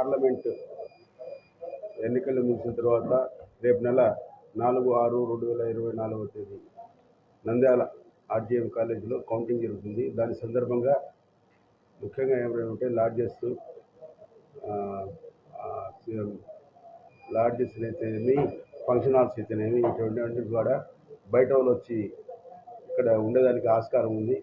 Parliament ఎన్నికలు ముగిసిన తర్వాత రేపు నెల నాలుగు ఆరు రెండు వేల ఇరవై నాలుగవ తేదీ నంద్యాల ఆర్జీఎం కాలేజీలో కౌంటింగ్ జరుగుతుంది. దాని సందర్భంగా ముఖ్యంగా ఏమైనా లాడ్జెస్ లాడ్జెస్ అయితేనేమి ఫంక్షన్ హాల్స్ అయితేనేమి ఇటువంటి కూడా బయట వాళ్ళు వచ్చి ఇక్కడ ఉండేదానికి ఆస్కారం ఉంది.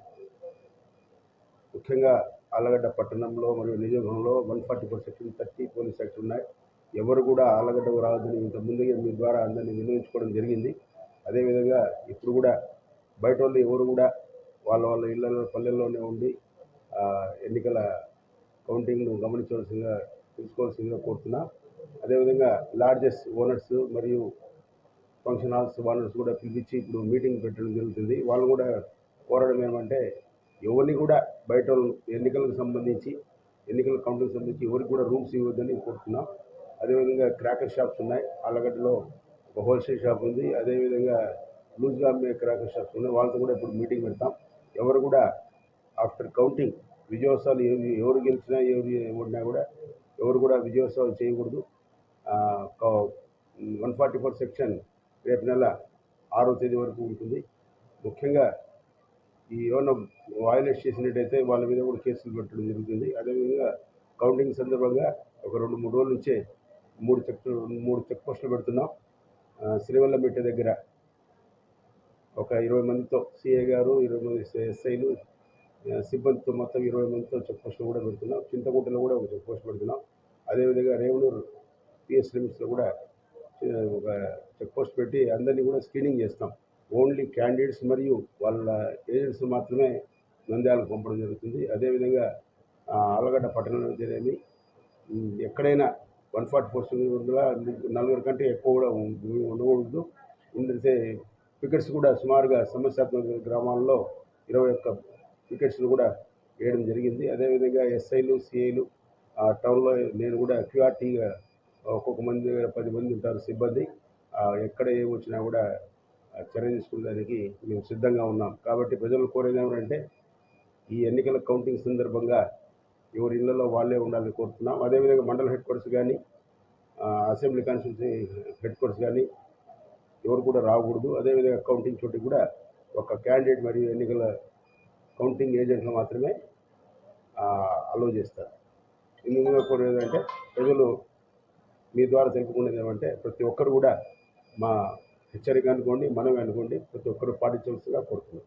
ముఖ్యంగా ఆలగడ్డ పట్టణంలో మరియు నియోజకవర్గంలో one forty four section thirty police act ఉన్నాయి. ఎవరు కూడా ఆలగడ్డకు రావద్దని ఇంత ముందుగా మీ ద్వారా అందరినీ నిర్ణయించుకోవడం జరిగింది. అదేవిధంగా ఇప్పుడు కూడా బయట వాళ్ళు ఎవరు కూడా వాళ్ళ వాళ్ళ ఇళ్ళలో పల్లెల్లోనే ఉండి ఎన్నికల కౌంటింగ్ను గమనించవలసిందిగా తెలుసుకోవాల్సిందిగా కోరుతున్నా. అదేవిధంగా లార్జెస్ట్ ఓనర్స్ మరియు ఫంక్షన్ హాల్స్ ఓనర్స్ కూడా పిలిపించి ఇప్పుడు మీటింగ్ పెట్టడం జరుగుతుంది. వాళ్ళు కూడా కోరడం ఏమంటే ఎవరిని కూడా బయట ఎన్నికలకు సంబంధించి ఎన్నికల కౌంటింగ్ సంబంధించి ఎవరికి కూడా రూమ్స్ ఇవ్వద్దని కోరుతున్నాం. అదేవిధంగా క్రాకర్ షాప్స్ ఉన్నాయి. ఆలగడ్డలో ఒక హోల్సేల్ షాప్ ఉంది. అదేవిధంగా లూజ్గా అమ్మే క్రాకర్ షాప్స్ ఉన్నాయి. వాళ్ళతో కూడా ఇప్పుడు మీటింగ్ పెడతాం. ఎవరు కూడా ఆఫ్టర్ కౌంటింగ్ విజయోత్సవాలు ఎవరు ఎవరు గెలిచినా ఎవరు ఓడినా కూడా ఎవరు కూడా విజయోత్సవాలు చేయకూడదు. వన్ ఫార్టీ ఫోర్ సెక్షన్ రేపు నెల ఆరో తేదీ వరకు ఉంటుంది. ముఖ్యంగా ఈ ఏమైనా వయలేట్ చేసినట్టయితే వాళ్ళ మీద కూడా కేసులు పెట్టడం జరుగుతుంది. అదేవిధంగా కౌంటింగ్ సందర్భంగా ఒక రెండు మూడు రోజుల నుంచే మూడు చెక్ మూడు చెక్ పోస్టులు పెడుతున్నాం. శ్రీవల్లంపేట దగ్గర ఒక ఇరవై మందితో సిఏ గారు ఇరవై మంది ఎస్ఐలు సిబ్బందితో మొత్తం ఇరవై మందితో చెక్ పోస్టులు కూడా పెడుతున్నాం. చింతకుంటలో కూడా ఒక చెక్ పోస్ట్ పెడుతున్నాం. అదేవిధంగా రేవనూరు పిఎస్ లిమిట్స్లో కూడా ఒక చెక్ పోస్ట్ పెట్టి అందరినీ కూడా స్క్రీనింగ్ చేస్తాం. ఓన్లీ క్యాండిడేట్స్ మరియు వాళ్ళ ఏజెంట్స్ మాత్రమే నంద్యాలకు పంపడం జరుగుతుంది. అదేవిధంగా ఆలగడ్డ పట్టణంలో జరిగేది ఎక్కడైనా వన్ ఫార్టీ ఫోర్ నలుగురు కంటే ఎక్కువ కూడా ఉండకూడదు. ఉండితే వికెట్స్ కూడా సుమారుగా సమస్యాత్మక గ్రామాల్లో ఇరవై ఒక్క వికెట్స్ను కూడా వేయడం జరిగింది. అదేవిధంగా ఎస్ఐలు సిఐలు ఆ టౌన్లో నేను కూడా క్యూఆర్టీగా ఒక్కొక్క మంది పది మంది ఉంటారు సిబ్బంది. ఎక్కడ ఏ వచ్చినా కూడా చర్య తీసుకునేదానికి మేము సిద్ధంగా ఉన్నాం. కాబట్టి ప్రజలు కోరేది ఏమంటే ఈ ఎన్నికల కౌంటింగ్ సందర్భంగా ఎవరి ఇళ్ళలో వాళ్ళే ఉండాలని కోరుతున్నాం. అదేవిధంగా మండల హెడ్ క్వార్టర్స్ కానీ అసెంబ్లీ కాన్స్టిట్యూన్సీ హెడ్ క్వార్టర్స్ కానీ ఎవరు కూడా రాకూడదు. అదేవిధంగా కౌంటింగ్ చోటు కూడా ఒక క్యాండిడేట్ మరియు ఎన్నికల కౌంటింగ్ ఏజెంట్లు మాత్రమే అలో చేస్తారు. ఇందులో కోరేదంటే ప్రజలు మీ ద్వారా తెలుపుకునేది ఏమంటే ప్రతి ఒక్కరు కూడా మా హెచ్చరిక అనుకోండి మనం అనుకోండి ప్రతి ఒక్కరు పాటించవలసిగా కోరుతున్నాం.